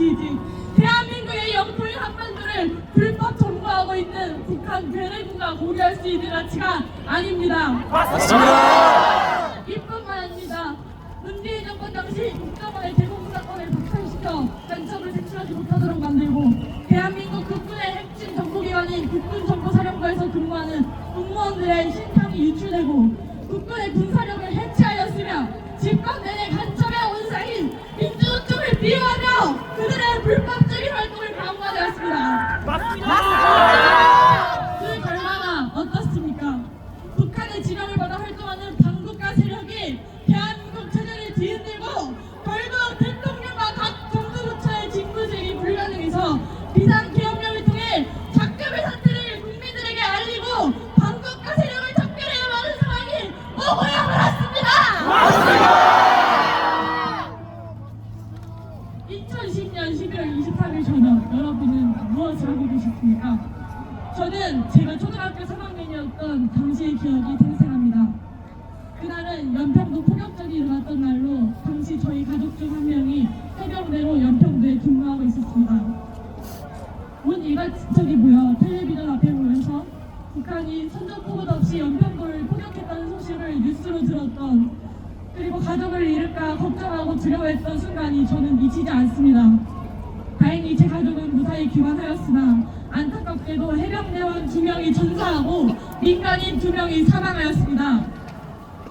것이지 대한민국의 영토인 한반도를 불법 점거하고 있는 북한 괴뢰군과 고려할 수 있는 가치가 아닙니다. 이뿐만 아닙니다. 문재인 정권 당시 국정원의 대공 사건을 박탈시켜 간첩을 색출하지 못하도록 만들고 대한민국 국군의 핵심 정보기관인 국군정보사령부에서 근무하는 공무원들의 신상이 유출되고 국군의 군사력을 해체하였으며 집권 내내 간 11월 23일 저녁 여러분은 무엇을 하고 계셨습니까? 저는 제가 초등학교 3학년이었던 당시의 기억이 생생합니다. 그날은 연평도 폭격전이 일어났던 날로 당시 저희 가족 중 한 명이 해병대로 연평도에 근무하고 있었습니다. 온 일가족이 모여 텔레비전 앞에 모여서 북한이 선전포고도 없이 연평도를 포격했다는 소식을 뉴스로 들었던 그리고 가족을 잃을까 걱정하고 두려워했던 순간이 저는 잊히지 않습니다. 다행히 제 가족은 무사히 귀환하였으나 안타깝게도 해병대원 두 명이 전사하고 민간인 두 명이 사망하였습니다.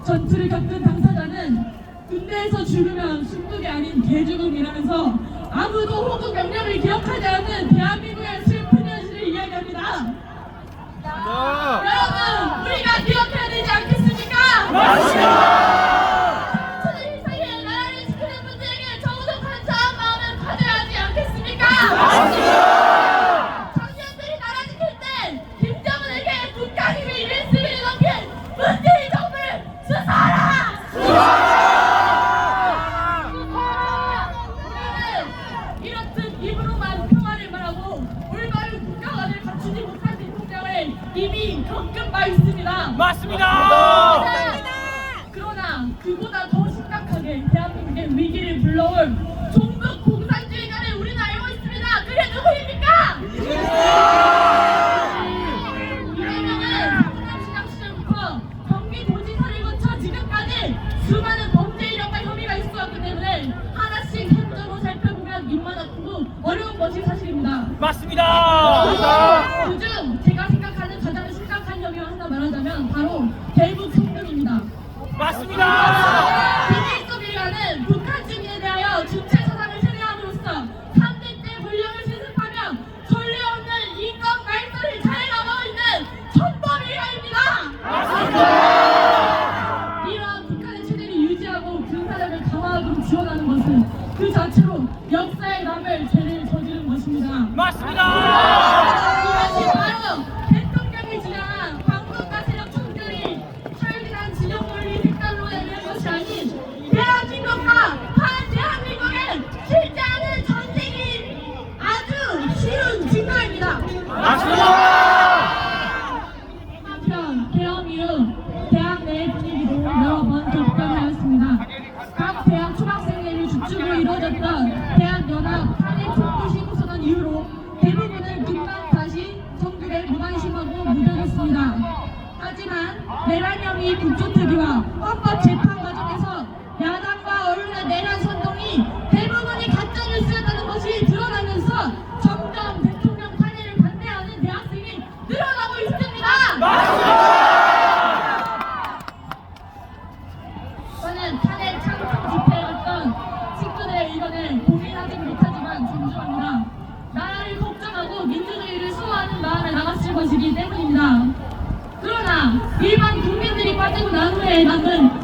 전투를 겪은 당사자는 군대에서 죽으면 순국이 아닌 개죽음이라면서 아무도 호국 명령을 기억하지 않는 대한민국의 슬픈 현실을 이야기합니다. 여러분, 우리가 기억 맞습니다. 그러나 그보다 더 심각하게 대한민국의 위기를 불러온 종북 공산주의자를 우리는 알고 있습니다. 그게 누구입니까? 이재명은 성남시장 시절부터 경기도지사를 거쳐 지금까지 수많은 범죄 이력과 혐의가 있어왔기 때문에 하나씩 현저로 살펴보면 입만 아프고 어려운 것이 사실입니다. 맞습니다. 그중 제가 생각하는 가장 심각한 혐의를 하나 말하자면 바로 대북 성명입니다. 맞습니다. 비밀소 빌가는 북한 주민에 대하여 주체 사상을 세뇌함으로써 3대째 권력을 세습하며 전례 없는 인권 말살을 자행하고 있는 천범 일가입니다. 이러한 북한의 체제를 유지하고 군사력을 강화하도록 지원하는 것은 그 자체로 역사에 남을 죄를 저지른 것입니다. 맞습니다. 하지만 내란형이 국조특위와 헌법 재판 국민들이 빠지고 난 후에 남은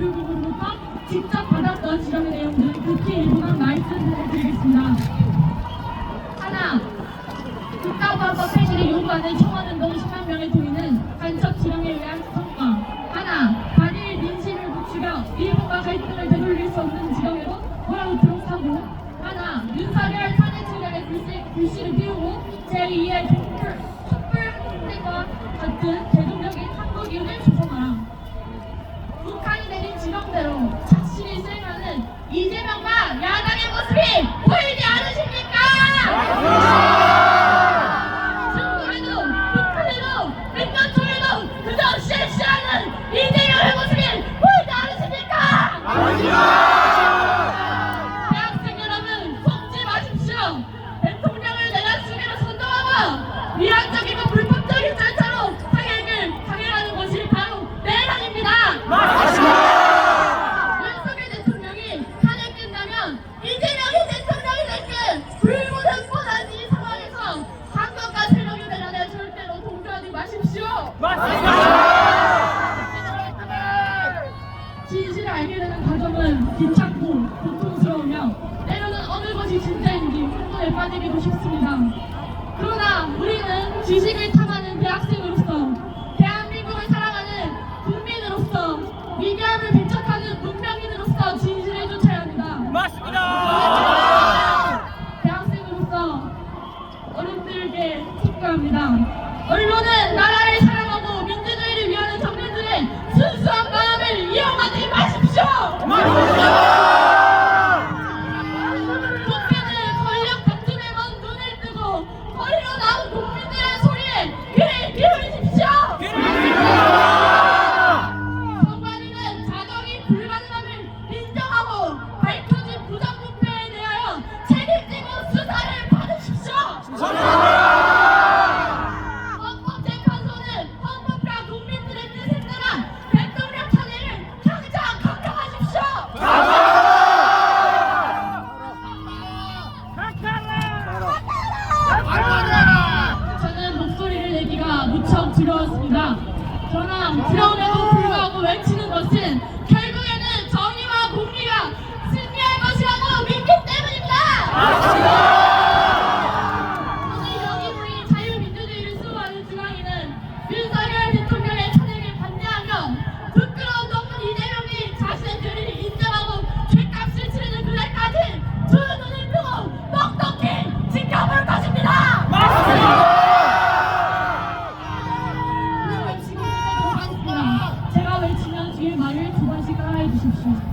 교육부로부터 직접 받았던 지령의 내용들을 극히 일부만 말씀드리겠습니다. 하나, 국가보안법 폐지를 요구하는 청원을 Yeah. 무엇이 진짜인지 혼돈에 빠뜨리고 싶습니다. 그러나 우리는 지식을 탐하는 대학생으로서 것처럼 들어오라고 불구하고 외치는 것은 결국에는 정의와 공리가 승리할 것이라고 믿기 때문입니다. Mm-hmm.